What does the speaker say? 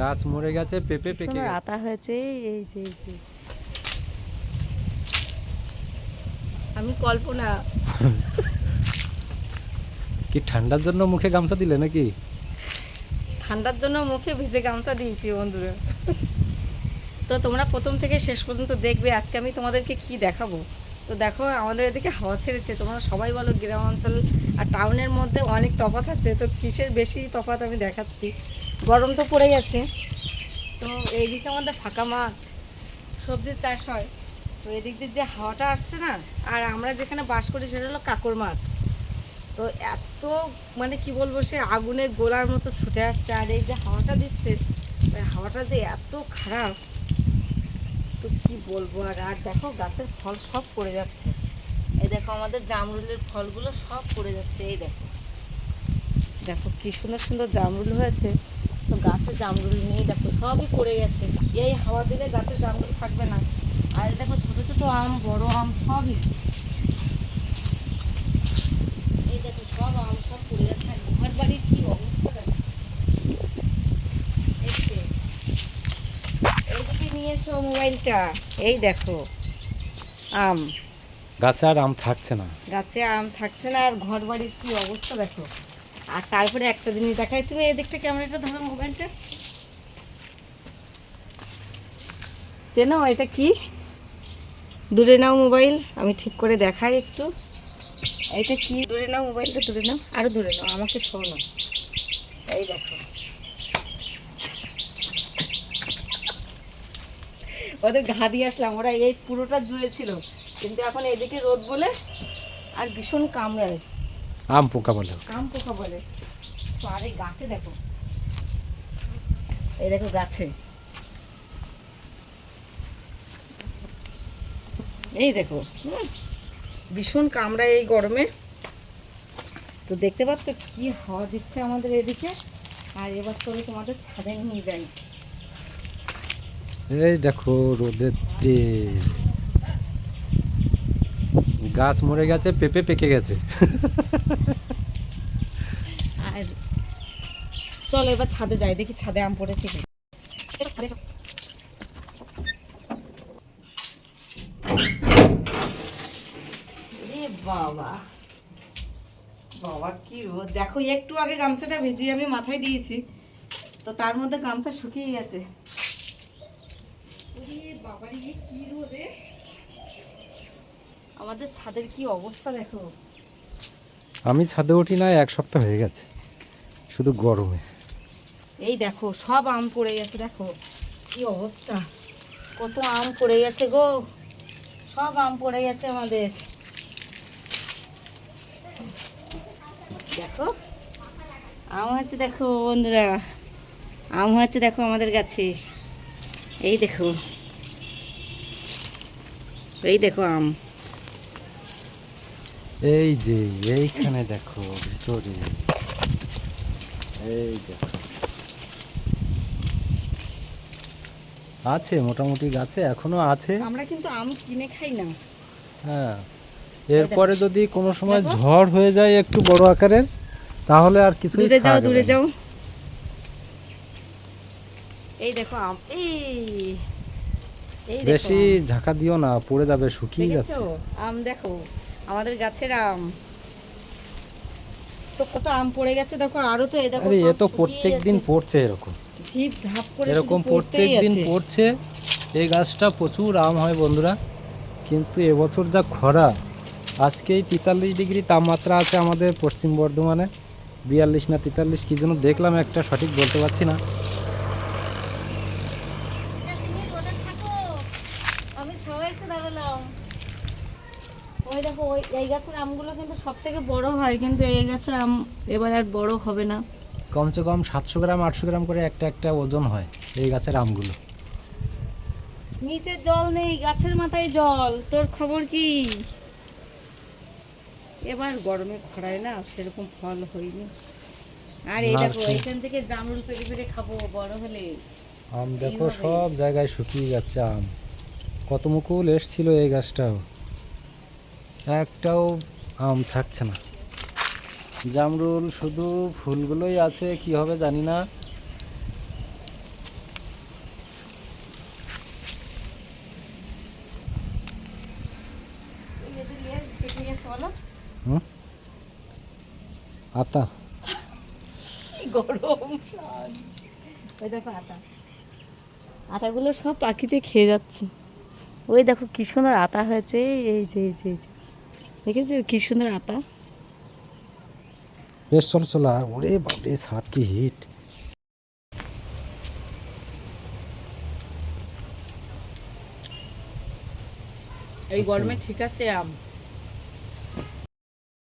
গাছ মরে গেছে পেঁপে পেকে গেছে। আতা হয়েছে এই যে এই যে। আমি কল্পনা। কি ঠান্ডার জন্য মুখে গামছা দিলে নাকি? ঠান্ডার জন্য মুখে ভিজে গামছা দিয়েছি বন্ধুরা। তো তোমরা প্রথম থেকে শেষ পর্যন্ত দেখবে আজকে আমি তোমাদেরকে কি দেখাবো? তো দেখো আমাদের এদিকে হাওয়া ছেড়েছে। তোমরা সবাই বলো গ্রাম অঞ্চল আর টাউনের মধ্যে অনেক তফাৎ আছে। তো কিসের বেশি তফাৎ আমি দেখাচ্ছি? গরম তো পড়ে গেছে। তো এইদিকে আমাদের ফাঁকা মাঠ, সবজির চাষ হয়। তো এদিক দিয়ে যে হাওয়াটা আসছে না, আর আমরা যেখানে বাস করি সেটা হলো কাকর মাঠ। তো এত মানে কি বলব, সে আগুনের গোলার মতো ছুটে আসছে, আর এই যে হাওয়াটা দিচ্ছে হাওয়াটা যে এত খারাপ, তো কি বলব আর আর দেখো গাছের ফল সব পড়ে যাচ্ছে। এই দেখো আমাদের জামরুলের ফলগুলো সব পড়ে যাচ্ছে, এই দেখো। দেখো কি সুন্দর সুন্দর জামরুল হয়েছে। তো গাছে জামরুল নেই দেখো সবই পড়ে গেছে। এই হাওয়া দিলে গাছে জামরুল থাকবে না। আর দেখো ছোট ছোট আম বড় আম সবই। এই দেখো সব আম সব পড়ে যাচ্ছে ঘর বাড়ির কি অবস্থা দেখো। এই যে, এইদিকে নিয়ে এসো মোবাইলটা। এই দেখো আম। গাছে আর আম থাকছে না। গাছে আম থাকছে না আর ঘর বাড়ির কি অবস্থা দেখো। আর তারপরে একটা জিনিস দেখাই। তুমি এদিকটা ক্যামেরাটা ধরো মোবাইলটা। চেনো, এটা কি? দূরে নাও মোবাইল, আমি ঠিক করে দেখাই একটু। এটা কি? দূরে নাও মোবাইলটা, দূরে নাও। আরও দূরে নাও, আমাকে শোনো। এই দেখো। ওদের ঘা দিয়ে আসলাম, ওরা এই পুরোটা জুড়ে ছিল কিন্তু এখন এদিকে রোদ বলে আর ভীষণ কামড়ায়। আম পোকা বলে। আম পোকা বলে। তো আর এই গাছে দেখো। এই দেখো গাছে। এই দেখো। ভীষণ কামড়ায় এই গরমে। তো দেখতে পাচ্ছ কি হাওয়া দিচ্ছে আমাদের এদিকে। আর এবার চলো তোমাদের ছাদে নিয়ে যাই। এই দেখো রোদের তেজ গাছ মরে গেছে পেঁপে পেকে গেছে। আর চলো এবার ছাদে যাই দেখি ছাদে আম পড়েছে বাবা বাবা কি রোদ। দেখো একটু আগে গামছাটা ভিজিয়ে আমি মাথায় দিয়েছি তো তার মধ্যে গামছা শুকিয়ে গেছে। বাবারে, কি রোদ। আমাদের ছাদের কি অবস্থা দেখো? আমি ছাদে উঠি না এক সপ্তাহ হয়ে গেছে। শুধু গরমে। এই দেখো সব আম পড়ে গেছে দেখো। কি অবস্থা? কত আম পড়ে গেছে গো। সব আম পড়ে গেছে আমাদের। দেখো আম আছে দেখো বন্ধুরা। আম হয়েছে দেখো আমাদের গাছে এই দেখো। এই দেখো আম। এই যে এইখানে দেখো ভিতরে। এই দেখো আছে মোটামুটি গাছে এখনও আছে। আমরা কিন্তু আম কিনে খাই না। হ্যাঁ। এরপরে যদি কোনো সময় ঝড় হয়ে যায় একটু বড় আকারের তাহলে আর কিছু দূরে যাও দূরে যাও। এই দেখো আম এই বেশি। ঝাঁকা দিও না পড়ে যাবে শুকিয়ে যাচ্ছে। আম দেখো। আমাদের গাছের আম। তো কত আম পড়ে গেছে দেখো আরও তো এই দেখো আরে এ তো শুকিয়ে প্রত্যেক দিন পড়ছে এরকম। ঝিপ ধাপ করে এরকম শুধু প্রত্যেক দিন পড়ছে। এই গাছটা প্রচুর আম হয় বন্ধুরা। কিন্তু এবছর যা খরা আজকেই তেতাল্লিশ ডিগ্রি তাপমাত্রা আছে আমাদের পশ্চিম বর্ধমানে। বিয়াল্লিশ না তেতাল্লিশ কি যেন দেখলাম একটা সঠিক বলতে পারছি না। আমি ছাওয়ায় এসে দাঁড়ালাম। ওই দেখো ওই এই গাছের আমগুলো কিন্তু সব থেকে বড় হয় কিন্তু এই গাছের আম এবার আর বড় হবে না। কমসে কম সাতশো গ্রাম আটশো গ্রাম করে একটা একটা ওজন হয় এই গাছের আমগুলো। নিচে জল নেই গাছের মাথায় জল তোর খবর কি? এবার গরমে খরায় না সেরকম ফল হয়নি। আর এই দেখো এখান থেকে জামরুল পেরে পেরে খাব বড় হলে। আম দেখো সব জায়গায় শুকিয়ে যাচ্ছে আম। কত মুকুল এসছিল এই গাছটাও। একটাও আম থাকছে না। জামরুল শুধু ফুলগুলোই আছে, কি হবে জানি না। আতা। গরম। ওই দেখো আতা। আটাগুলো সব পাখিতে খেয়ে যাচ্ছে। ওই দেখো কি সুন্দর আতা হয়েছে, এই যে এই যে এই যে। দেখেছ কি সুন্দর আতা বেশ চলো চলো ওরে বাপরে সাত কি হিট। এই গরমে ঠিক আছে আম।